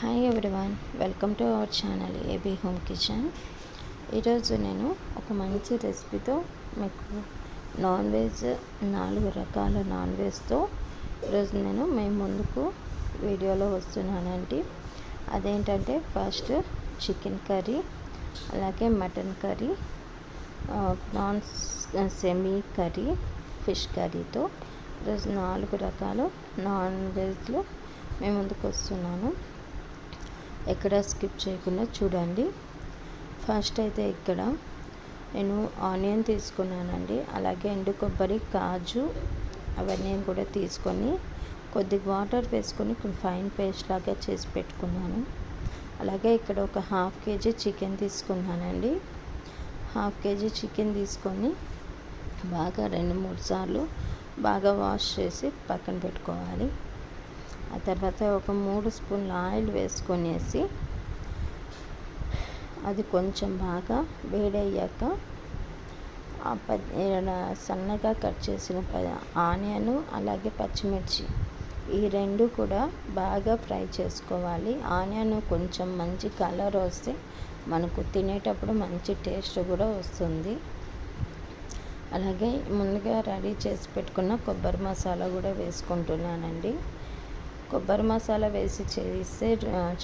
Hi everyone welcome to our channel AB home kitchen ఈరోజు నేను ఒక మంచి రెసిపీతో మీకు నాన్ వెజ్ నాలుగు రకాల నాన్ వెజ్తో ఈరోజు నేను మేము ముందుకు వీడియోలో వస్తున్నానండి. అదేంటంటే ఫస్ట్ చికెన్ కర్రీ అలాగే మటన్ కర్రీ నాన్ సెమీ కర్రీ ఫిష్ కర్రీతో ఈరోజు నాలుగు రకాలు నాన్ వెజ్లో మేము ముందుకు వస్తున్నాను. ఎక్కడ స్కిప్ చేయకుండా చూడండి. ఫస్ట్ అయితే ఇక్కడ నేను ఆనియన్ తీసుకున్నానండి. అలాగే ఎండు కొబ్బరి కాజు అవన్నీ కూడా తీసుకొని కొద్దిగా వాటర్ వేసుకొని ఫైన్ పేస్ట్ లాగా చేసి పెట్టుకున్నాను. అలాగే ఇక్కడ ఒక హాఫ్ కేజీ చికెన్ తీసుకున్నానండి. హాఫ్ కేజీ చికెన్ తీసుకొని బాగా రెండు మూడు సార్లు బాగా వాష్ చేసి పక్కన పెట్టుకోవాలి. ఆ తర్వాత ఒక మూడు స్పూన్ల ఆయిల్ వేసుకొనేసి అది కొంచెం బాగా వేడయ్యాక సన్నగా కట్ చేసిన ఆనియను అలాగే పచ్చిమిర్చి ఈ రెండు కూడా బాగా ఫ్రై చేసుకోవాలి. ఆనియన్ కొంచెం మంచి కలర్ వస్తే మనకు తినేటప్పుడు మంచి టేస్ట్ కూడా వస్తుంది. అలాగే ముందుగా రెడీ చేసి పెట్టుకున్న కొబ్బరి మసాలా కూడా వేసుకుంటున్నానండి. కొబ్బరి మసాలా వేసి చేస్తే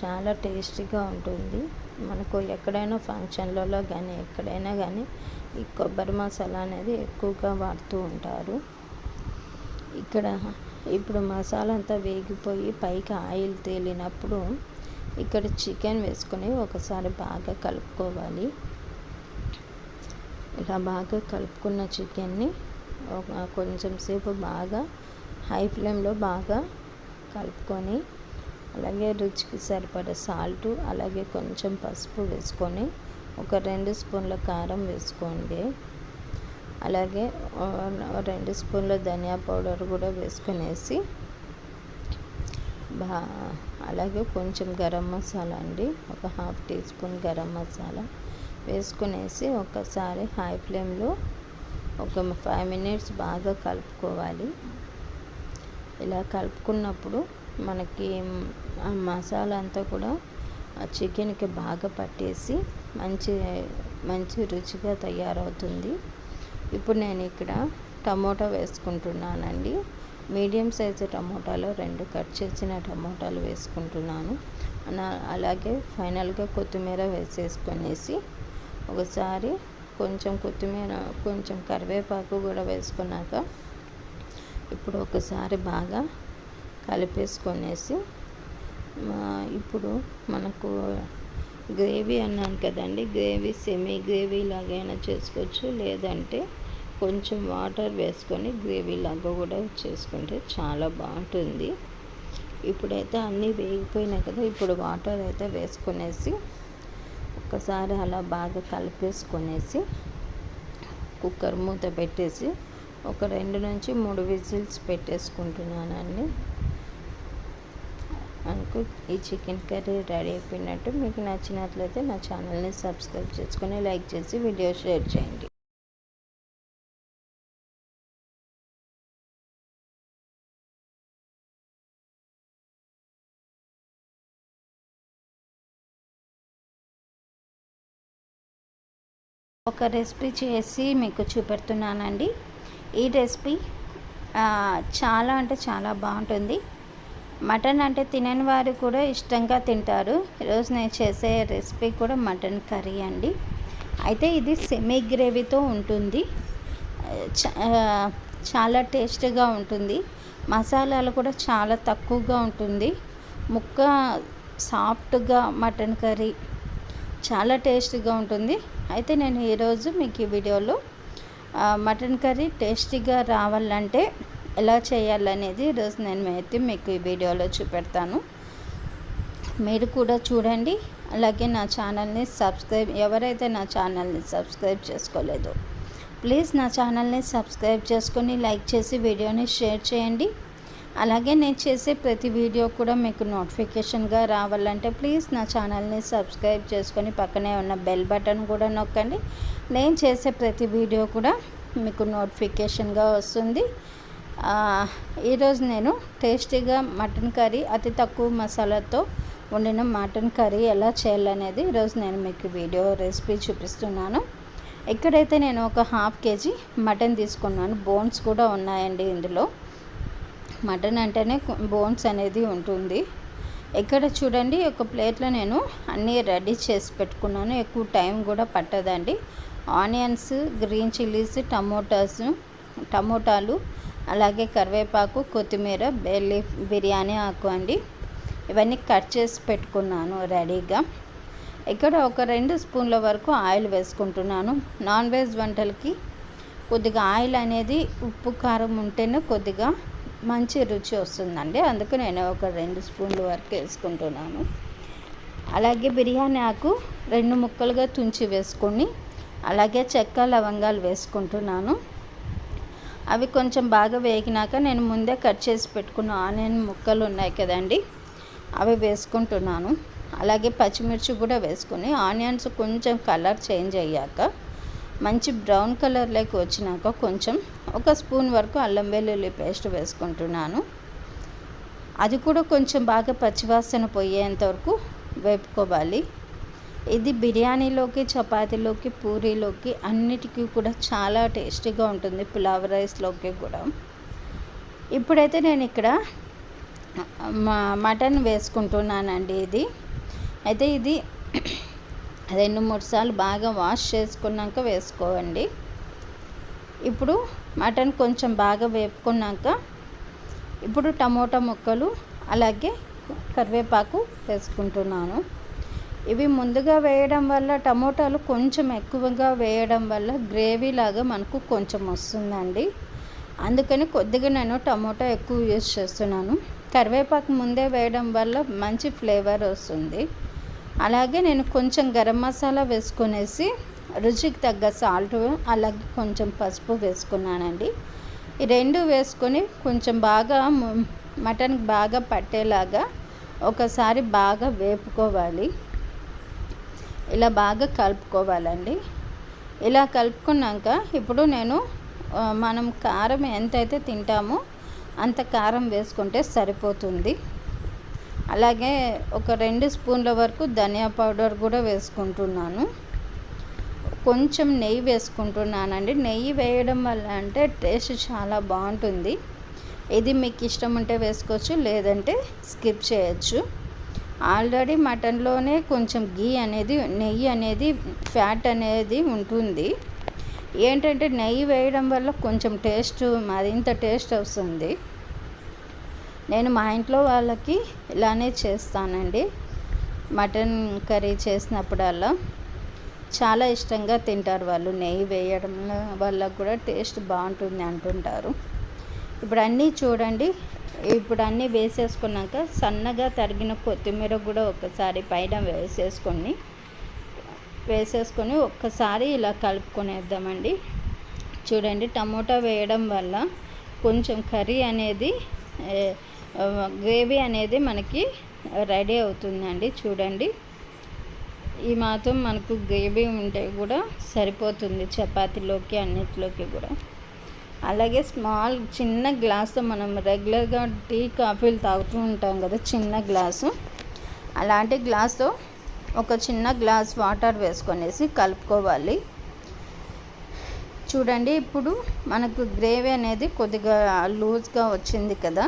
చాలా టేస్టీగా ఉంటుంది. మనకు ఎక్కడైనా ఫంక్షన్లలో కానీ ఎక్కడైనా కానీ ఈ కొబ్బరి మసాలా అనేది ఎక్కువగా వాడుతూ ఉంటారు. ఇక్కడ ఇప్పుడు మసాలా అంతా వేగిపోయి పైకి ఆయిల్ తేలినప్పుడు ఇక్కడ చికెన్ వేసుకొని ఒకసారి బాగా కలుపుకోవాలి. ఇలా బాగా కలుపుకున్న చికెన్ని కొంచెం సేపు బాగా హై ఫ్లేమ్లో బాగా కలుపుకొని అలాగే రుచికి సరిపడ సాల్ట్ అలాగే కొంచెం పసుపు వేసుకొని ఒక రెండు స్పూన్ల కారం వేసుకోండి. అలాగే రెండు స్పూన్ల ధనియా పౌడర్ కూడా వేసుకునేసి బా అలాగే కొంచెం గరం మసాలా అండి ఒక half teaspoon garam masala వేసుకునేసి ఒకసారి హై ఫ్లేమ్లో ఒక ఫైవ్ మినిట్స్ బాగా కలుపుకోవాలి. ఇలా కలుపుకున్నప్పుడు మనకి ఆ మసాలా అంతా కూడా ఆ చికెన్కి బాగా పట్టేసి మంచి మంచి రుచిగా తయారవుతుంది. ఇప్పుడు నేను ఇక్కడ టమోటా వేసుకుంటున్నానండి. మీడియం సైజు టమోటాలో రెండు కట్ చేసిన టమోటాలు వేసుకుంటున్నాను. అలాగే ఫైనల్గా కొత్తిమీర వేసేసుకొనేసి ఒకసారి కొంచెం కొత్తిమీర కొంచెం కరివేపాకు కూడా వేసుకున్నాక ఇప్పుడు ఒకసారి బాగా కలిపేసుకొనేసి ఇప్పుడు మనకు గ్రేవీ అన్నాను కదండి గ్రేవీ సెమీ గ్రేవీ లాగైనా చేసుకోవచ్చు. లేదంటే కొంచెం వాటర్ వేసుకొని గ్రేవీ లాగా కూడా చేసుకుంటే చాలా బాగుంటుంది. ఇప్పుడైతే అన్నీ వేగిపోయినాయి కదా ఇప్పుడు వాటర్ అయితే వేసుకొనేసి ఒకసారి అలా బాగా కలిపేసుకొనేసి కుక్కర్ మూత పెట్టేసి ఒక రెండు నుంచి మూడు విజిల్స్ పెట్టేసుకుంటున్నానండి. మనకు ఈ చికెన్ కర్రీ రెడీ అయిపోయినట్టు మీకు నచ్చినట్లయితే నా ఛానల్ని సబ్స్క్రైబ్ చేసుకొని లైక్ చేసి వీడియో షేర్ చేయండి. ఒక రెసిపీ చేసి మీకు చూపెడుతున్నానండి. ఈ రెసిపీ చాలా అంటే చాలా బాగుంటుంది. మటన్ అంటే తినని వారు కూడా ఇష్టంగా తింటారు. ఈరోజు నేను చేసే రెసిపీ కూడా మటన్ కర్రీ అండి. అయితే ఇది సెమీ గ్రేవీతో ఉంటుంది. చాలా టేస్ట్గా ఉంటుంది. మసాలాలు కూడా చాలా తక్కువగా ఉంటుంది. ముక్క సాఫ్ట్గా మటన్ కర్రీ చాలా టేస్ట్గా ఉంటుంది. అయితే నేను ఈరోజు మీకు ఈ వీడియోలో మటన్ కర్రీ టేస్టీగా రావాలంటే ఎలా చేయాలనేది ఈరోజు నేను అయితే మీకు ఈ వీడియోలో చూపెడతాను. మీరు కూడా చూడండి. అలాగే నా ఛానల్ని సబ్స్క్రైబ్ ఎవరైతే నా ఛానల్ని సబ్స్క్రైబ్ చేసుకోలేదో ప్లీజ్ నా ఛానల్ని సబ్స్క్రైబ్ చేసుకొని లైక్ చేసి వీడియోని షేర్ చేయండి. అలాగే నేను చేసే ప్రతి వీడియో కూడా మీకు నోటిఫికేషన్గా రావాలంటే ప్లీజ్ నా ఛానల్ని సబ్స్క్రైబ్ చేసుకొని పక్కనే ఉన్న బెల్ బటన్ కూడా నొక్కండి. నేను చేసే ప్రతి వీడియో కూడా మీకు నోటిఫికేషన్గా వస్తుంది. ఈరోజు నేను టేస్టీగా మటన్ కర్రీ అతి తక్కువ మసాలాతో వండిన మటన్ కర్రీ ఎలా చేయాలనేది ఈరోజు నేను మీకు వీడియో రెసిపీ చూపిస్తున్నాను. ఇక్కడైతే నేను ఒక హాఫ్ కేజీ మటన్ తీసుకున్నాను. బోన్స్ కూడా ఉన్నాయండి ఇందులో. మటన్ అంటేనే బోన్స్ అనేది ఉంటుంది. ఇక్కడ చూడండి ఒక ప్లేట్లో నేను అన్నీ రెడీ చేసి పెట్టుకున్నాను. ఎక్కువ టైం కూడా పట్టదండి. ఆనియన్స్ గ్రీన్ చిల్లీస్ టమోటాస్ టమోటాలు అలాగే కరివేపాకు కొత్తిమీర బెల్లి బిర్యానీ ఆకు అండి. ఇవన్నీ కట్ చేసి పెట్టుకున్నాను రెడీగా. ఇక్కడ ఒక రెండు స్పూన్ల వరకు ఆయిల్ వేసుకుంటున్నాను. నాన్ వెజ్ వంటలకి కొద్దిగా ఆయిల్ అనేది ఉప్పు కారం ఉంటేనే కొద్దిగా మంచి రుచి వస్తుందండి. అందుకు నేను ఒక రెండు స్పూన్ల వరకు వేసుకుంటున్నాను. అలాగే బిర్యానీ ఆకు రెండు ముక్కలుగా తుంచి వేసుకొని అలాగే చెక్క లవంగాలు వేసుకుంటున్నాను. అవి కొంచెం బాగా వేగినాక నేను ముందే కట్ చేసి పెట్టుకున్న ఆనియన్ ముక్కలు ఉన్నాయి కదండి అవి వేసుకుంటున్నాను. అలాగే పచ్చిమిర్చి కూడా వేసుకొని ఆనియన్స్ కొంచెం కలర్ చేంజ్ అయ్యాక మంచి బ్రౌన్ కలర్లోకి వచ్చినాక కొంచెం ఒక స్పూన్ వరకు అల్లం వెల్లుల్లి పేస్ట్ వేసుకుంటున్నాను. అది కూడా కొంచెం బాగా పచ్చివాసన పోయేంత వరకు వేపుకోవాలి. ఇది బిర్యానీలోకి చపాతీలోకి పూరీలోకి అన్నిటికీ కూడా చాలా టేస్టీగా ఉంటుంది పులావ్ రైస్లోకి కూడా. ఇప్పుడైతే నేను ఇక్కడ మటన్ వేసుకుంటున్నానండి ఇది. అయితే ఇది రెండు మూడు సార్లు బాగా వాష్ చేసుకున్నాక వేసుకోవండి. ఇప్పుడు మటన్ కొంచెం బాగా వేపుకున్నాక ఇప్పుడు టమోటా ముక్కలు అలాగే కరివేపాకు వేసుకుంటున్నాను. ఇవి ముందుగా వేయడం వల్ల టమోటాలు కొంచెం ఎక్కువగా వేయడం వల్ల గ్రేవీ లాగా మనకు కొంచెం వస్తుందండి. అందుకని కొద్దిగా నేను టమోటా ఎక్కువ యూజ్ చేస్తున్నాను. కరివేపాకు ముందే వేయడం వల్ల మంచి ఫ్లేవర్ వస్తుంది. అలాగే నేను కొంచెం గరం మసాలా వేసుకునేసి రుచికి తగ్గ సాల్ట్ అలాగే కొంచెం పసుపు వేసుకున్నానండి. ఈ రెండు వేసుకొని కొంచెం బాగా మటన్ బాగా పట్టేలాగా ఒకసారి బాగా వేపుకోవాలి. ఇలా బాగా కలుపుకోవాలండి. ఇలా కలుపుకున్నాక ఇప్పుడు నేను మనం కారం ఎంతైతే తింటామో అంత కారం వేసుకుంటే సరిపోతుంది. అలాగే ఒక రెండు స్పూన్ల వరకు ధనియా పౌడర్ కూడా వేసుకుంటున్నాను. కొంచెం నెయ్యి వేసుకుంటున్నానండి. నెయ్యి వేయడం వల్ల అంటే టేస్ట్ చాలా బాగుంటుంది. ఇది మీకు ఇష్టం ఉంటే వేసుకోవచ్చు లేదంటే స్కిప్ చేయొచ్చు. ఆల్రెడీ మటన్లోనే కొంచెం గీ అనేది నెయ్యి అనేది ఫ్యాట్ అనేది ఉంటుంది. ఏంటంటే నెయ్యి వేయడం వల్ల కొంచెం టేస్ట్ మరింత టేస్ట్ వస్తుంది. నేను మా ఇంట్లో వాళ్ళకి ఇలానే చేస్తానండి. మటన్ కర్రీ చేసినప్పుడల్లా. చాలా ఇష్టంగా తింటారు వాళ్ళు. నెయ్యి వేయడం వల్ల కూడా టేస్ట్ బాగుంటుంది అంటుంటారు. ఇప్పుడు అన్నీ చూడండి. ఇప్పుడు అన్నీ వేసేసుకున్నాక సన్నగా తరిగిన కొత్తిమీర కూడా ఒకసారి పైన వేసేసుకొని వేసేసుకొని ఒక్కసారి ఇలా కలుపుకొనేద్దామండి. చూడండి టమోటా వేయడం వల్ల కొంచెం కర్రీ అనేది గ్రేవీ అనేది మనకి రెడీ అవుతుందండి. చూడండి. ఈ మాత్రం మనకు గ్రేవీ ఉంటే కూడా సరిపోతుంది. చపాతీలోకి అన్నిటిలోకి కూడా. అలాగే స్మాల్ చిన్న గ్లాసు మనం రెగ్యులర్గా టీ కాఫీలు తాగుతూ ఉంటాం కదా చిన్న గ్లాసు. అలాంటి గ్లాస్తో ఒక చిన్న గ్లాస్ వాటర్ వేసుకొనేసి కలుపుకోవాలి. చూడండి ఇప్పుడు మనకు గ్రేవీ అనేది కొద్దిగా లూజ్గా వచ్చింది కదా.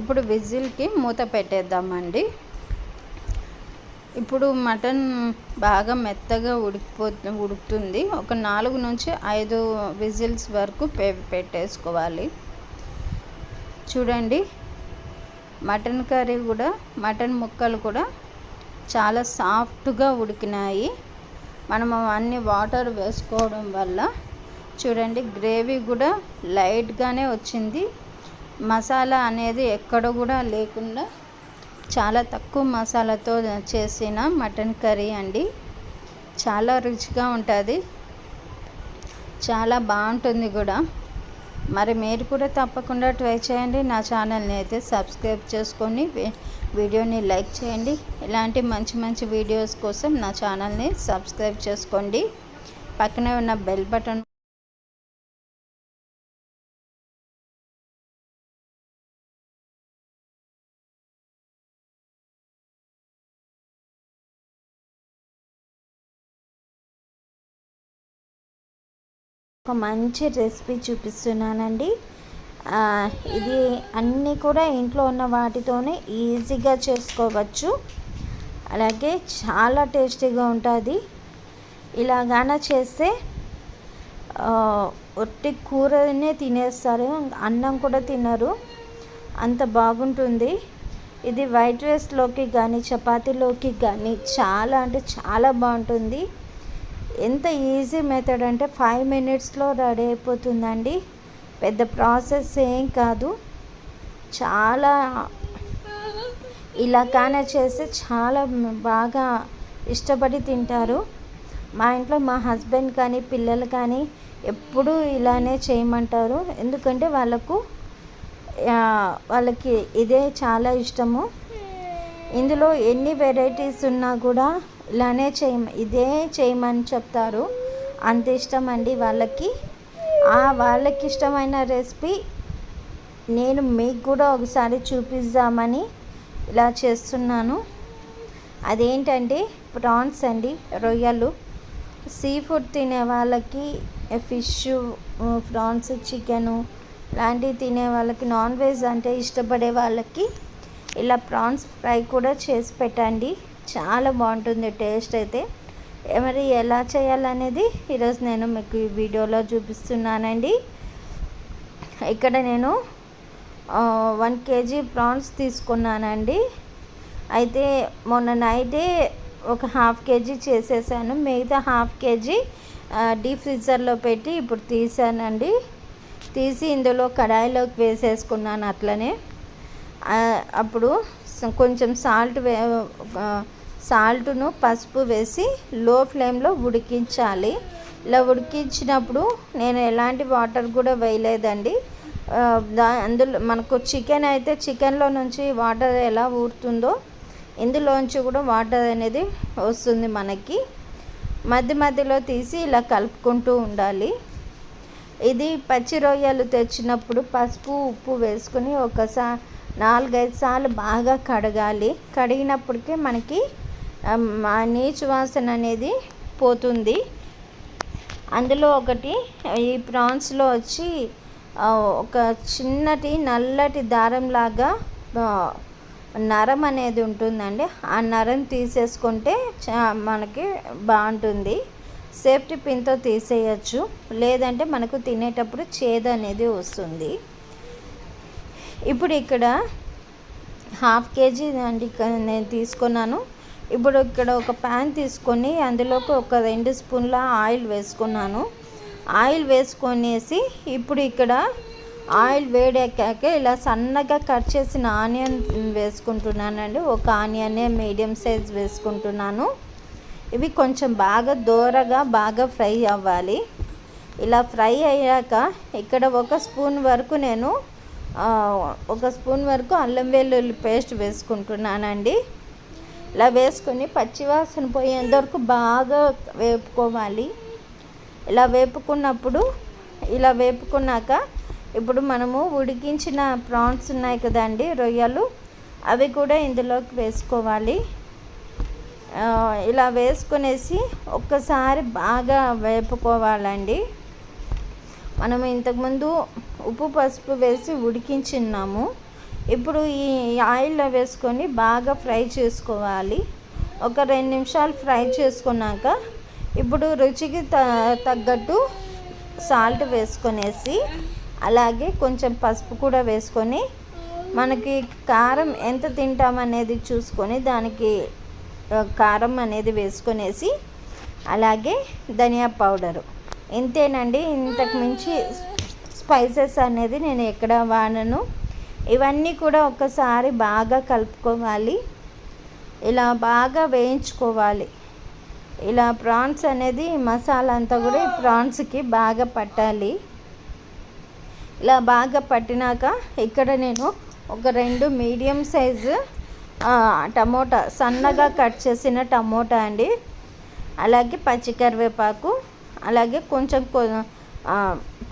ఇప్పుడు విజిల్కి మూత పెట్టేద్దామండి. ఇప్పుడు మటన్ బాగా మెత్తగా ఉడికిపో ఉడుకుతుంది. ఒక నాలుగు నుంచి ఐదు విజిల్స్ వరకు పె పెట్టేసుకోవాలి. చూడండి మటన్ కర్రీ కూడా మటన్ ముక్కలు కూడా చాలా సాఫ్ట్గా ఉడికినాయి. మనం అన్ని వాటర్ వేసుకోవడం వల్ల చూడండి గ్రేవీ కూడా లైట్గానే వచ్చింది. మసాలా అనేది ఎక్కడ కూడా లేకుండా చాలా తక్కువ మసాలాతో చేసిన మటన్ కర్రీ అండి. చాలా రుచిగా ఉంటుంది. చాలా బాగుంటుంది కూడా. మరి మీరు కూడా తప్పకుండా ట్రై చేయండి. నా ఛానల్ని అయితే సబ్స్క్రైబ్ చేసుకొని వీడియోని లైక్ చేయండి. ఇలాంటి మంచి మంచి వీడియోస్ కోసం నా ఛానల్ని సబ్స్క్రైబ్ చేసుకోండి. పక్కనే ఉన్న బెల్ బటన్ ఒక మంచి రెసిపీ చూపిస్తున్నానండి. ఇది అన్నీ కూడా ఇంట్లో ఉన్న వాటితోనే ఈజీగా చేసుకోవచ్చు. అలాగే చాలా టేస్టీగా ఉంటుంది. ఇలాగాన చేస్తే ఒట్టి కూరనే తినేస్తారు. అన్నం కూడా తినరు. అంత బాగుంటుంది. ఇది వైట్ రైస్లోకి కానీ చపాతీలోకి కానీ చాలా అంటే చాలా బాగుంటుంది. ఎంత ఈజీ మెథడ్ అంటే ఫైవ్ మినిట్స్లో రెడీ అయిపోతుందండి. పెద్ద ప్రాసెస్ ఏం కాదు. చాలా ఇలా కానీ చేస్తే చాలా బాగా ఇష్టపడి తింటారు. మా ఇంట్లో మా హస్బెండ్ కానీ పిల్లలు కానీ ఎప్పుడూ ఇలానే చేయమంటారు. ఎందుకంటే వాళ్ళకు వాళ్ళకి ఇదే చాలా ఇష్టము. ఇందులో ఎన్ని వెరైటీస్ ఉన్నా కూడా ఇలానే చేయ ఇదే చేయమని చెప్తారు. అంత ఇష్టం అండి వాళ్ళకి. ఆ వాళ్ళకి ఇష్టమైన రెసిపీ నేను మీకు కూడా ఒకసారి చూపిద్దామని ఇలా చేస్తున్నాను. అదేంటంటే ప్రాన్స్ అండి రొయ్యలు. సీ ఫుడ్ తినే వాళ్ళకి ఫిష్ ప్రాన్స్ చికెను లాంటివి తినే వాళ్ళకి నాన్ వెజ్ అంటే ఇష్టపడే వాళ్ళకి ఇలా ప్రాన్స్ ఫ్రై కూడా చేసి పెట్టండి. చాలా బాగుంటుంది టేస్ట్ అయితే. మరి ఎలా చేయాలనేది ఈరోజు నేను మీకు ఈ వీడియోలో చూపిస్తున్నానండి. ఇక్కడ నేను వన్ కేజీ ప్రాన్స్ తీసుకున్నానండి. అయితే మొన్న నైటే ఒక హాఫ్ కేజీ చేసేసాను. మిగతా హాఫ్ కేజీ డీప్ ఫ్రీజర్లో పెట్టి ఇప్పుడు తీసానండి. తీసి ఇందులో కడాయిలోకి వేసేసుకున్నాను అట్లనే. అప్పుడు కొంచెం సాల్ట్ వే సాల్ట్ను పసుపు వేసి లో ఫ్లేమ్లో ఉడికించాలి. ఇలా ఉడికించినప్పుడు నేను ఎలాంటి వాటర్ కూడా వేయలేదండి. దా అందులో మనకు చికెన్ అయితే చికెన్లో నుంచి వాటర్ ఎలా ఊరుతుందో ఇందులోంచి కూడా వాటర్ అనేది వస్తుంది మనకి. మధ్య మధ్యలో తీసి ఇలా కలుపుకుంటూ ఉండాలి. ఇది పచ్చి రొయ్యలు తెచ్చినప్పుడు పసుపు ఉప్పు వేసుకుని ఒకసారి నాలుగైదు సార్లు బాగా కడగాలి. కడిగినప్పటికీ మనకి నీచు వాసన అనేది పోతుంది. అందులో ఒకటి ఈ ప్రాన్స్లో వచ్చి ఒక చిన్నటి నల్లటి దారంలాగా నరం అనేది ఉంటుందండి. ఆ నరం తీసేసుకుంటే మనకి బాగుంటుంది. సేఫ్టీ పిన్తో తీసేయచ్చు. లేదంటే మనకు తినేటప్పుడు చేదు అనేది వస్తుంది. ఇప్పుడు ఇక్కడ హాఫ్ కేజీ అండి నేను తీసుకున్నాను. ఇప్పుడు ఇక్కడ ఒక ప్యాన్ తీసుకొని అందులోకి ఒక రెండు స్పూన్ల ఆయిల్ వేసుకున్నాను. ఆయిల్ వేసుకొనేసి ఇప్పుడు ఇక్కడ ఆయిల్ వేడెక్కాక ఇలా సన్నగా కట్ చేసిన ఆనియన్ వేసుకుంటున్నానండి. ఒక ఆనియనే మీడియం సైజ్ వేసుకుంటున్నాను. ఇవి కొంచెం బాగా దూరగా బాగా ఫ్రై అవ్వాలి. ఇలా ఫ్రై అయ్యాక ఇక్కడ ఒక స్పూన్ వరకు నేను ఒక స్పూన్ వరకు అల్లం వెల్లుల్లి పేస్ట్ వేసుకుంటున్నానండి. ఇలా వేసుకొని పచ్చివాసన పోయేంత వరకు బాగా వేపుకోవాలి. ఇలా వేపుకున్నప్పుడు ఇలా వేపుకున్నాక ఇప్పుడు మనము ఉడికించిన ప్రాన్స్ ఉన్నాయి కదండి రొయ్యలు అవి కూడా ఇందులోకి వేసుకోవాలి. ఇలా వేసుకునేసి ఒక్కసారి బాగా వేపుకోవాలండి. మనం ఇంతకుముందు ఉప్పు పసుపు వేసి ఉడికించున్నాము. ఇప్పుడు ఈ ఆయిల్లో వేసుకొని బాగా ఫ్రై చేసుకోవాలి. ఒక రెండు నిమిషాలు ఫ్రై చేసుకున్నాక ఇప్పుడు రుచికి త తగ్గట్టు సాల్ట్ వేసుకొనేసి అలాగే కొంచెం పసుపు కూడా వేసుకొని మనకి కారం ఎంత తింటామనేది చూసుకొని దానికి కారం అనేది వేసుకొనేసి అలాగే ధనియా పౌడరు. ఇంతేనండి. ఇంతకు మించి స్పైసెస్ అనేది నేను ఎక్కడ వాడను. ఇవన్నీ కూడా ఒకసారి బాగా కలుపుకోవాలి. ఇలా బాగా వేయించుకోవాలి. ఇలా ప్రాన్స్ అనేది మసాలా అంతా కూడా ఈ ప్రాన్స్కి బాగా పట్టాలి. ఇలా బాగా పట్టినాక ఇక్కడ నేను ఒక రెండు మీడియం సైజు టమోటా సన్నగా కట్ చేసిన టమోటా అండి. అలాగే పచ్చికరివేపాకు అలాగే కొంచెం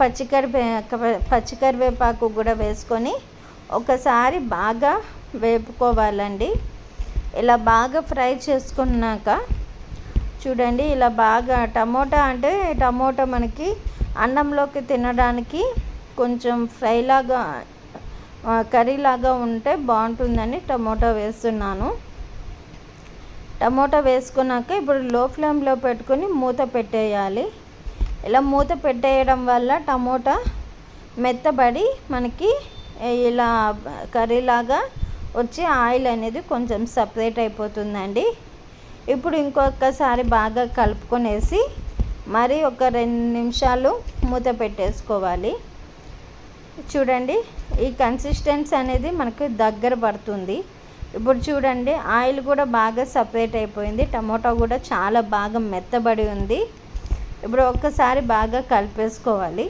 పచ్చికరివే పచ్చికరివేపాకు కూడా వేసుకొని ఒకసారి బాగా వేపుకోవాలండి. ఇలా బాగా ఫ్రై చేసుకున్నాక చూడండి ఇలా బాగా టమోటా అంటే టమోటా మనకి అన్నంలోకి తినడానికి కొంచెం ఫ్రైలాగా కర్రీలాగా ఉంటే బాగుంటుందని టమోటా వేస్తున్నాను. టమోటా వేసుకున్నాక ఇప్పుడు లో ఫ్లేమ్లో పెట్టుకొని మూత పెట్టేయాలి. ఇలా మూత పెట్టేయడం వల్ల టమోటా మెత్తబడి మనకి ఇలా కర్రీలాగా వచ్చి ఆయిల్ అనేది కొంచెం సపరేట్ అయిపోతుందండి. ఇప్పుడు ఇంకొకసారి బాగా కలుపుకొనేసి మరి ఒక రెండు నిమిషాలు మూత పెట్టేసుకోవాలి. చూడండి ఈ కన్సిస్టెన్సీ అనేది మనకు దగ్గర పడుతుంది. ఇప్పుడు చూడండి ఆయిల్ కూడా బాగా సపరేట్ అయిపోయింది. టమోటా కూడా చాలా బాగా మెత్తబడి ఉంది. ఇప్పుడు ఒక్కసారి బాగా కలిపేసుకోవాలి.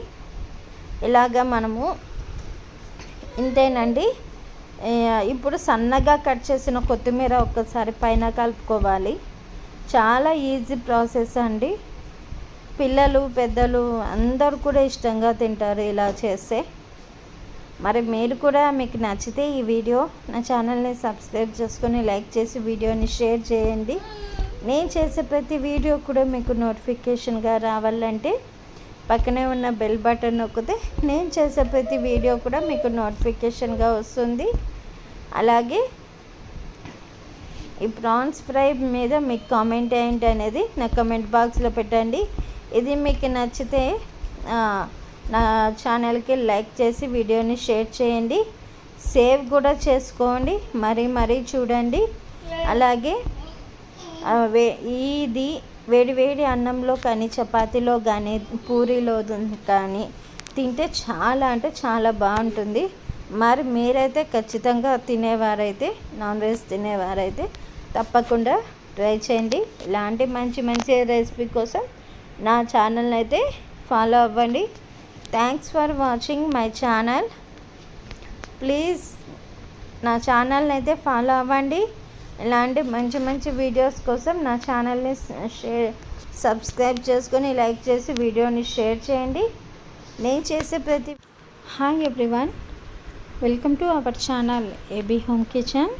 ఇలాగా మనము ఇంతేనండి. ఇప్పుడు సన్నగా కట్ చేసిన కొత్తిమీర ఒక్కసారి పైన కలుపుకోవాలి. చాలా ఈజీ ప్రాసెస్ అండి. పిల్లలు పెద్దలు అందరూ కూడా ఇష్టంగా తింటారు ఇలా చేస్తే. మరి మీరు కూడా మీకు నచ్చితే ఈ వీడియో నా ఛానల్ని సబ్స్క్రైబ్ చేసుకొని లైక్ చేసి వీడియోని షేర్ చేయండి. నేను చేసే ప్రతి వీడియో కూడా మీకు నోటిఫికేషన్గా రావాలంటే పక్కనే ఉన్న బెల్ బటన్ నొక్కితే నేను చేసే ప్రతి వీడియో కూడా మీకు నోటిఫికేషన్గా వస్తుంది. అలాగే ఈ ప్రాన్స్ ఫ్రై మీద మీకు కామెంట్ ఏంటి అనేది నా కమెంట్ బాక్స్లో పెట్టండి. ఇది మీకు నచ్చితే నా ఛానల్కి లైక్ చేసి వీడియోని షేర్ చేయండి. సేవ్ కూడా చేసుకోండి. మరీ మరీ చూడండి. అలాగే ఇది వేడివేడి అన్నంలో కానీ చపాతీలో కానీ పూరీలో కానీ తింటే చాలా అంటే చాలా బాగుంటుంది. మరి మీరైతే ఖచ్చితంగా తినేవారైతే నాన్ వెజ్ తినేవారైతే తప్పకుండా ట్రై చేయండి. ఇలాంటి మంచి మంచి రెసిపీ కోసం నా ఛానల్ని అయితే ఫాలో అవ్వండి. Thanks for watching my channel. Please నా ఛానల్ని అయితే ఫాలో అవ్వండి. ఇలాంటి మంచి మంచి వీడియోస్ కోసం నా ఛానల్ని షేర్ సబ్స్క్రైబ్ చేసుకొని లైక్ చేసి వీడియోని షేర్ చేయండి. నేను చేసే ప్రతి hi everyone welcome to our channel AB home kitchen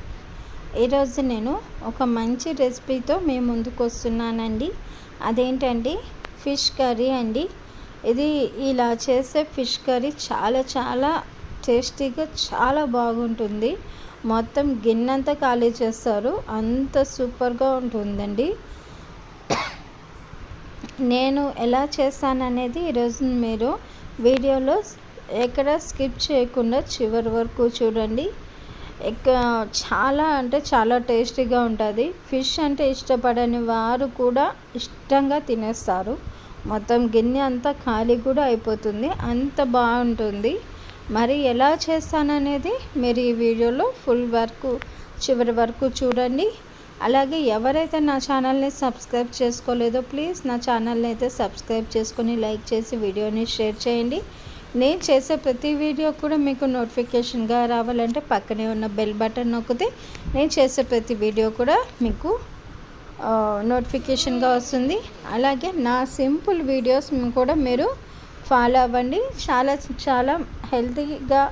ఈరోజు నేను ఒక మంచి రెసిపీతో మేము ముందుకు వస్తున్నానండి. అదేంటండి ఫిష్ కర్రీ అండి. ఇది ఇలా చేసే ఫిష్ కర్రీ చాలా చాలా టేస్టీగా చాలా బాగుంటుంది. మొత్తం గిన్నెంతా ఖాళీ చేస్తారు. అంత సూపర్గా ఉంటుందండి. నేను ఎలా చేస్తాననేది ఈరోజు మీరు వీడియోలో ఎక్కడ స్కిప్ చేయకుండా చివరి వరకు చూడండి. ఎక్క చాలా అంటే చాలా టేస్టీగా ఉంటుంది. ఫిష్ అంటే ఇష్టపడని వారు కూడా ఇష్టంగా తినేస్తారు. మొత్తం గిన్నె అంతా ఖాళీ కూడా అయిపోతుంది. అంత బాగుంటుంది. మరి ఎలా చేస్తాననేది మీరు ఈ వీడియోలో ఫుల్ వరకు చివరి వరకు చూడండి. అలాగే ఎవరైతే నా ఛానల్ని సబ్స్క్రైబ్ చేసుకోలేదో ప్లీజ్ నా ఛానల్ని అయితే సబ్స్క్రైబ్ చేసుకొని లైక్ చేసి వీడియోని షేర్ చేయండి. నేను చేసే ప్రతి వీడియో కూడా మీకు నోటిఫికేషన్గా రావాలంటే పక్కనే ఉన్న బెల్ బటన్ నొక్కితే నేను చేసే ప్రతి వీడియో కూడా మీకు నోటిఫికేషన్గా వస్తుంది. అలాగే నా సింపుల్ వీడియోస్ కూడా మీరు ఫాలో అవ్వండి. చాలా చాలా హెల్తీగా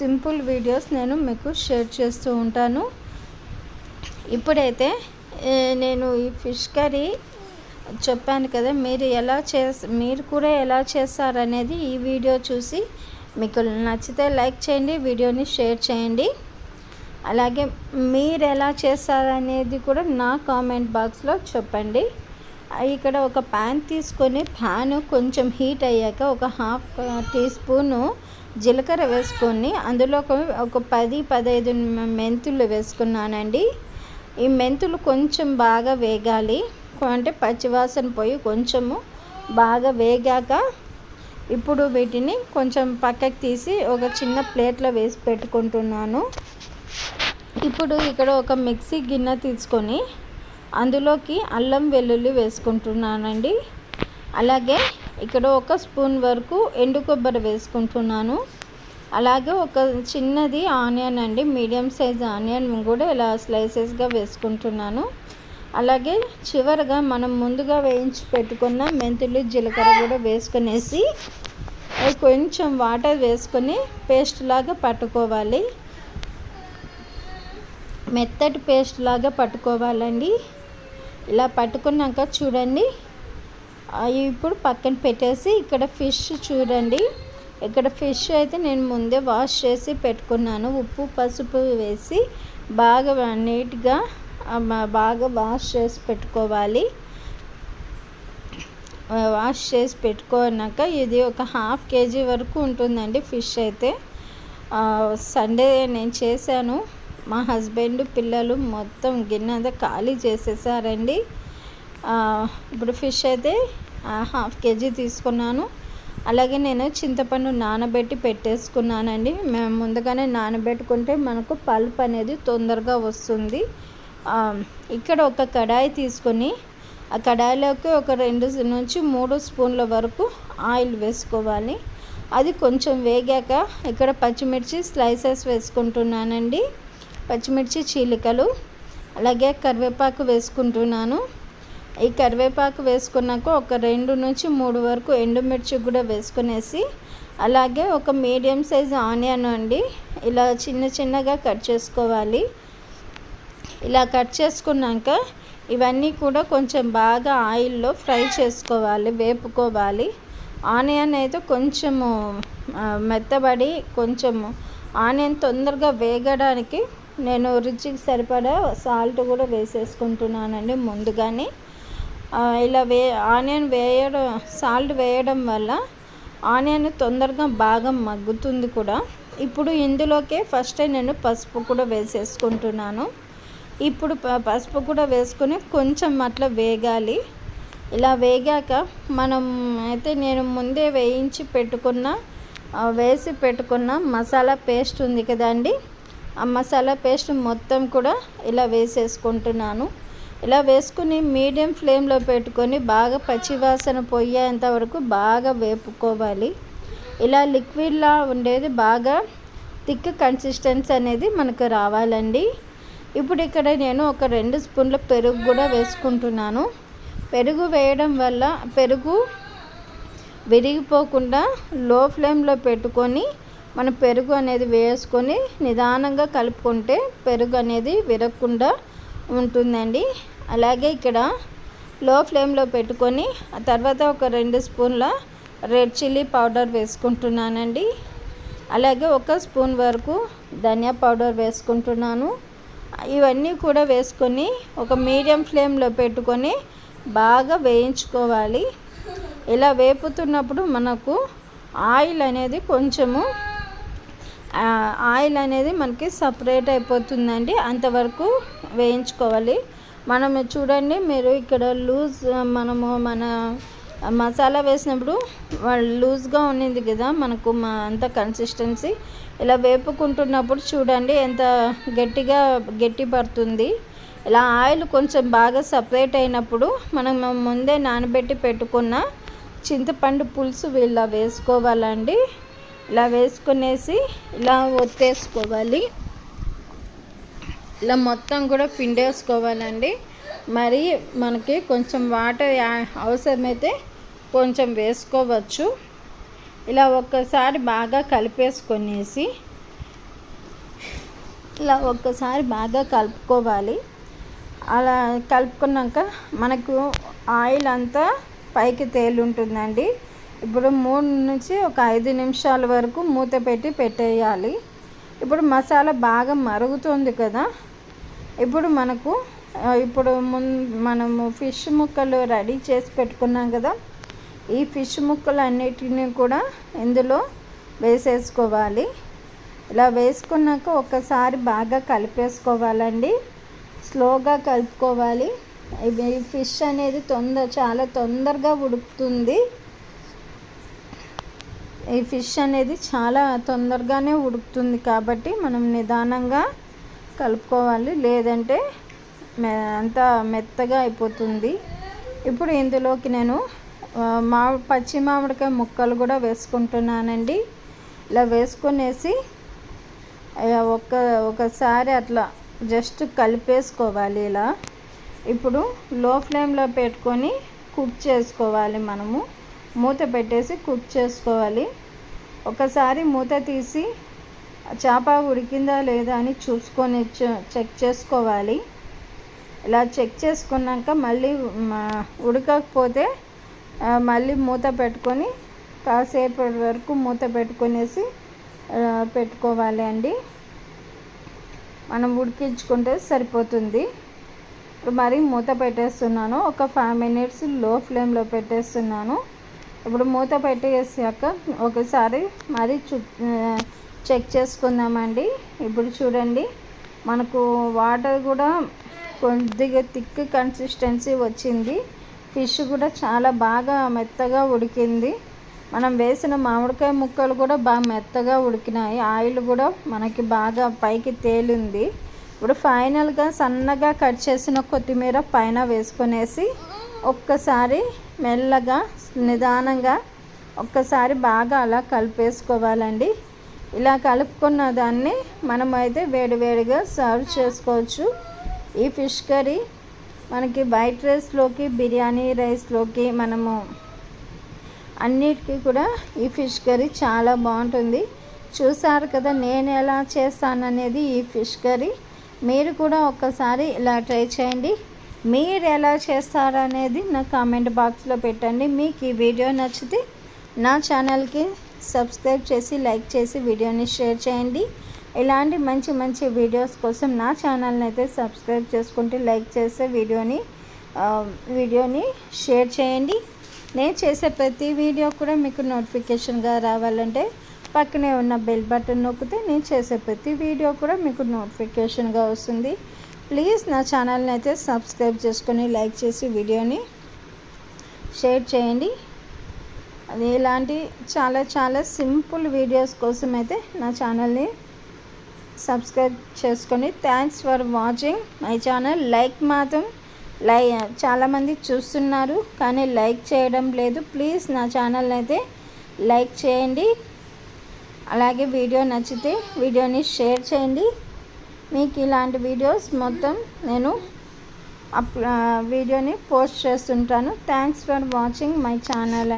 సింపుల్ వీడియోస్ నేను మీకు షేర్ చేస్తూ ఉంటాను. ఇప్పుడైతే నేను ఈ ఫిష్ కర్రీ చెప్పాను కదా మీరు ఎలా చే మీరు కూడా ఎలా చేస్తారనేది ఈ వీడియో చూసి మీకు నచ్చితే లైక్ చేయండి వీడియోని షేర్ చేయండి. అలాగే మీరు ఎలా చేస్తారనేది కూడా నా కామెంట్ బాక్స్లో చెప్పండి. ఇక్కడ ఒక ప్యాన్ తీసుకొని ప్యాను కొంచెం హీట్ అయ్యాక ఒక హాఫ్ టీ స్పూను జీలకర్ర వేసుకొని అందులో ఒక పది పదహైదు మెంతులు వేసుకున్నానండి. ఈ మెంతులు కొంచెం బాగా వేగాలి. అంటే పచ్చివాసన పోయి కొంచెము బాగా వేగాక ఇప్పుడు వీటిని కొంచెం పక్కకి తీసి ఒక చిన్న ప్లేట్లో వేసి పెట్టుకుంటున్నాను. ఇప్పుడు ఇక్కడ ఒక మిక్సీ గిన్నె తీసుకొని అందులోకి అల్లం వెల్లుల్లి వేసుకుంటున్నానండి. అలాగే ఇక్కడ ఒక స్పూన్ వరకు ఎండు కొబ్బరి వేసుకుంటున్నాను. అలాగే ఒక చిన్నది ఆనియన్ అండి మీడియం సైజ్ ఆనియన్ కూడా ఇలా స్లైసెస్గా వేసుకుంటున్నాను. అలాగే చివరగా మనం ముందుగా వేయించి పెట్టుకున్న మెంతులు జీలకర్ర కూడా వేసుకునేసి కొంచెం వాటర్ వేసుకొని పేస్ట్ లాగా పట్టుకోవాలి. మెత్తటి పేస్ట్ లాగా పట్టుకోవాలండి. ఇలా పట్టుకున్నాక చూడండి ఇప్పుడు పక్కన పెట్టేసి ఇక్కడ ఫిష్ చూడండి. ఇక్కడ ఫిష్ అయితే నేను ముందే వాష్ చేసి పెట్టుకున్నాను. ఉప్పు పసుపు వేసి బాగా నీట్గా బాగా వాష్ చేసి పెట్టుకోవాలి. వాష్ చేసి పెట్టుకున్నాక ఇది ఒక హాఫ్ కేజీ వరకు ఉంటుందండి ఫిష్ అయితే. సండే నేను చేశాను. మా హస్బెండ్ పిల్లలు మొత్తం గిన్నె అంతా ఖాళీ చేసేసారండి. ఇప్పుడు ఫిష్ అయితే హాఫ్ కేజీ తీసుకున్నాను. అలాగే నేను చింతపండు నానబెట్టి పెట్టేసుకున్నానండి. మేము ముందుగానే నానబెట్టుకుంటే మనకు పల్ప్ అనేది తొందరగా వస్తుంది. ఇక్కడ ఒక కడాయి తీసుకొని ఆ కడాయిలోకి ఒక రెండు నుంచి మూడు స్పూన్ల వరకు ఆయిల్ వేసుకోవాలి. అది కొంచెం వేగాక ఇక్కడ పచ్చిమిర్చి స్లైసెస్ వేసుకుంటున్నానండి. పచ్చిమిర్చి చీలికలు అలాగే కరివేపాకు వేసుకుంటున్నాను. ఈ కరివేపాకు వేసుకున్నాక ఒక రెండు నుంచి మూడు వరకు ఎండుమిర్చి కూడా వేసుకునేసి అలాగే ఒక మీడియం సైజ్ ఆనియన్ అండి. ఇలా చిన్న చిన్నగా కట్ చేసుకోవాలి. ఇలా కట్ చేసుకున్నాక ఇవన్నీ కూడా కొంచెం బాగా ఆయిల్లో ఫ్రై చేసుకోవాలి వేపుకోవాలి. ఆనియన్ అయితే కొంచెము మెత్తబడి కొంచెము ఆనియన్ తొందరగా వేగడానికి నేను రుచికి సరిపడా సాల్ట్ కూడా వేసేసుకుంటున్నానండి ముందుగానే. ఇలా వే ఆనియన్ వేయడం సాల్ట్ వేయడం వల్ల ఆనియన్ తొందరగా బాగా మగ్గుతుంది కూడా. ఇప్పుడు ఇందులోకే ఫస్ట్ నేను పసుపు కూడా వేసేసుకుంటున్నాను. ఇప్పుడు పసుపు కూడా వేసుకొని కొంచెం అట్లా వేగాలి. ఇలా వేగాక మనం అయితే నేను ముందే వేయించి పెట్టుకున్న వేసి పెట్టుకున్న మసాలా పేస్ట్ ఉంది కదండి. ఆ మసాలా పేస్ట్ మొత్తం కూడా ఇలా వేసేసుకుంటున్నాను. ఇలా వేసుకుని మీడియం ఫ్లేమ్లో పెట్టుకొని బాగా పచ్చివాసన పోయేంత వరకు బాగా వేపుకోవాలి. ఇలా లిక్విడ్లా ఉండేది బాగా థిక్ కన్సిస్టెన్సీ అనేది మనకు రావాలండి. ఇప్పుడు ఇక్కడ నేను ఒక రెండు స్పూన్ల పెరుగు కూడా వేసుకుంటున్నాను. పెరుగు వేయడం వల్ల పెరుగు విరిగిపోకుండా లో ఫ్లేమ్లో పెట్టుకొని మన పెరుగు అనేది వేసుకొని నిదానంగా కలుపుకుంటే పెరుగు అనేది విరగకుండా ఉంటుందండి. అలాగే ఇక్కడ లో ఫ్లేమ్లో పెట్టుకొని ఆ తర్వాత ఒక రెండు స్పూన్ల రెడ్ చిల్లీ పౌడర్ వేసుకుంటున్నానండి. అలాగే ఒక స్పూన్ వరకు ధనియా పౌడర్ వేసుకుంటున్నాను. ఇవన్నీ కూడా వేసుకొని ఒక మీడియం ఫ్లేమ్లో పెట్టుకొని బాగా వేయించుకోవాలి. ఇలా వేపుతున్నప్పుడు మనకు ఆయిల్ అనేది కొంచెము ఆయిల్ అనేది మనకి సపరేట్ అయిపోతుందండి. అంతవరకు వేయించుకోవాలి. మనం చూడండి మీరు ఇక్కడ లూజ్ మనము మన మసాలా వేసినప్పుడు లూజ్గా ఉన్నింది కదా మనకు మా అంత కన్సిస్టెన్సీ ఇలా వేపుకుంటున్నప్పుడు చూడండి ఎంత గట్టిగా గట్టి పడుతుంది. ఇలా ఆయిల్ కొంచెం బాగా సపరేట్ అయినప్పుడు మనం ముందే నానబెట్టి పెట్టుకున్న చింతపండు పులుసు ఇలా వేసుకోవాలండి. ఇలా వేసుకునేసి ఇలా ఒత్తేసుకోవాలి. ఇలా మొత్తం కూడా పిండేసుకోవాలండి. మరి మనకి కొంచెం వాటర్ అవసరమైతే కొంచెం వేసుకోవచ్చు. ఇలా ఒక్కసారి బాగా కలిపేసుకొనేసి ఇలా ఒక్కసారి బాగా కలుపుకోవాలి. అలా కలుపుకున్నాక మనకు ఆయిల్ అంతా పైకి తేలుంటుందండి. ఇప్పుడు మూడు నుంచి ఒక ఐదు నిమిషాల వరకు మూత పెట్టి పెట్టేయాలి. ఇప్పుడు మసాలా బాగా మరుగుతుంది కదా. ఇప్పుడు మనకు ఇప్పుడు ముం మనము ఫిష్ ముక్కలు రెడీ చేసి పెట్టుకున్నాం కదా. ఈ ఫిష్ ముక్కలు అన్నిటిని కూడా ఇందులో వేసేసుకోవాలి. ఇలా వేసుకున్నాక ఒకసారి బాగా కలిపేసుకోవాలండి. స్లోగా కలుపుకోవాలి. ఇవి ఫిష్ అనేది తొందర చాలా తొందరగా ఉడుకుతుంది. ఈ ఫిష్ అనేది చాలా తొందరగానే ఉడుకుతుంది కాబట్టి మనం నిదానంగా కలుపుకోవాలి. లేదంటే అంతా మెత్తగా అయిపోతుంది. ఇప్పుడు ఇందులోకి నేను మా పచ్చి మామిడికాయ ముక్కలు కూడా వేసుకుంటున్నానండి. ఇలా వేసుకునేసి ఒక ఒకసారి అట్లా జస్ట్ కలిపేసుకోవాలి ఇలా. ఇప్పుడు లో ఫ్లేమ్లో పెట్టుకొని కుక్ చేసుకోవాలి మనము. మూత పెట్టేసి కుక్ చేసుకోవాలి. ఒకసారి మూత తీసి చేప ఉడికిందా లేదా అని చూసుకొని చెక్ చేసుకోవాలి. ఇలా చెక్ చేసుకున్నాక మళ్ళీ ఉడకకపోతే మళ్ళీ మూత పెట్టుకొని కాసేపటి వరకు మూత పెట్టుకునేసి పెట్టుకోవాలి అండి. మనం ఉడికించుకుంటే సరిపోతుంది. ఇప్పుడు మరి మూత పెట్టేస్తున్నాను. ఒక ఫైవ్ మినిట్స్లో ఫ్లేమ్లో పెట్టేస్తున్నాను. ఇప్పుడు మూత పెట్టేసాక ఒకసారి మరి చు చెక్ చేసుకుందామండి. ఇప్పుడు చూడండి మనకు వాటర్ కూడా కొద్దిగా థిక్ కన్సిస్టెన్సీ వచ్చింది. ఫిష్ కూడా చాలా బాగా మెత్తగా ఉడికింది. మనం వేసిన మామిడికాయ ముక్కలు కూడా బాగా మెత్తగా ఉడికినాయి. ఆయిల్ కూడా మనకి బాగా పైకి తేలింది. ఇప్పుడు ఫైనల్గా సన్నగా కట్ చేసిన కొత్తిమీర పైన వేసుకొనేసి ఒక్కసారి మెల్లగా నిదానంగా ఒక్కసారి బాగా అలా కలిపేసుకోవాలండి. ఇలా కలుపుకున్న దాన్ని మనమైతే వేడివేడిగా సర్వ్ చేసుకోవచ్చు. ఈ ఫిష్ కర్రీ మనకి వైట్ రైస్లోకి బిర్యానీ రైస్లోకి మనము అన్నిటికీ కూడా ఈ ఫిష్ కర్రీ చాలా బాగుంటుంది. చూసారు కదా నేను ఎలా చేస్తాననేది ఈ ఫిష్ కర్రీ. మీరు కూడా ఒక్కసారి ఇలా ట్రై చేయండి. మీరు ఎలా చేస్తారనేది నా కామెంట్ బాక్స్లో పెట్టండి. మీకు ఈ వీడియో నచ్చితే నా ఛానల్కి సబ్స్క్రైబ్ చేసి లైక్ చేసి వీడియోని షేర్ చేయండి. ఇలాంటి మంచి మంచి వీడియోస్ కోసం నా ఛానల్ని అయితే సబ్స్క్రైబ్ చేసుకుంటే లైక్ చేసే వీడియోని వీడియోని షేర్ చేయండి. నేను చేసే ప్రతి వీడియో కూడా మీకు నోటిఫికేషన్గా రావాలంటే పక్కనే ఉన్న బెల్ బటన్ నొక్కితే నేను చేసే ప్రతి వీడియో కూడా మీకు నోటిఫికేషన్గా వస్తుంది. ప్లీజ్ నా ఛానల్ని అయితే సబ్స్క్రైబ్ చేసుకొని లైక్ చేసి వీడియోని షేర్ చేయండి. అది ఇలాంటి చాలా చాలా సింపుల్ వీడియోస్ కోసం అయితే నా ఛానల్ని సబ్స్క్రైబ్ చేసుకొని thanks for watching my channel like మాత్రం లై చాలామంది చూస్తున్నారు కానీ లైక్ చేయడం లేదు. ప్లీజ్ నా ఛానల్ని అయితే లైక్ చేయండి. అలాగే వీడియో నచ్చితే వీడియోని షేర్ చేయండి. మీకు ఇలాంటి వీడియోస్ మొత్తం నేను అప్ వీడియోని పోస్ట్ చేస్తుంటాను. Thanks for watching my channel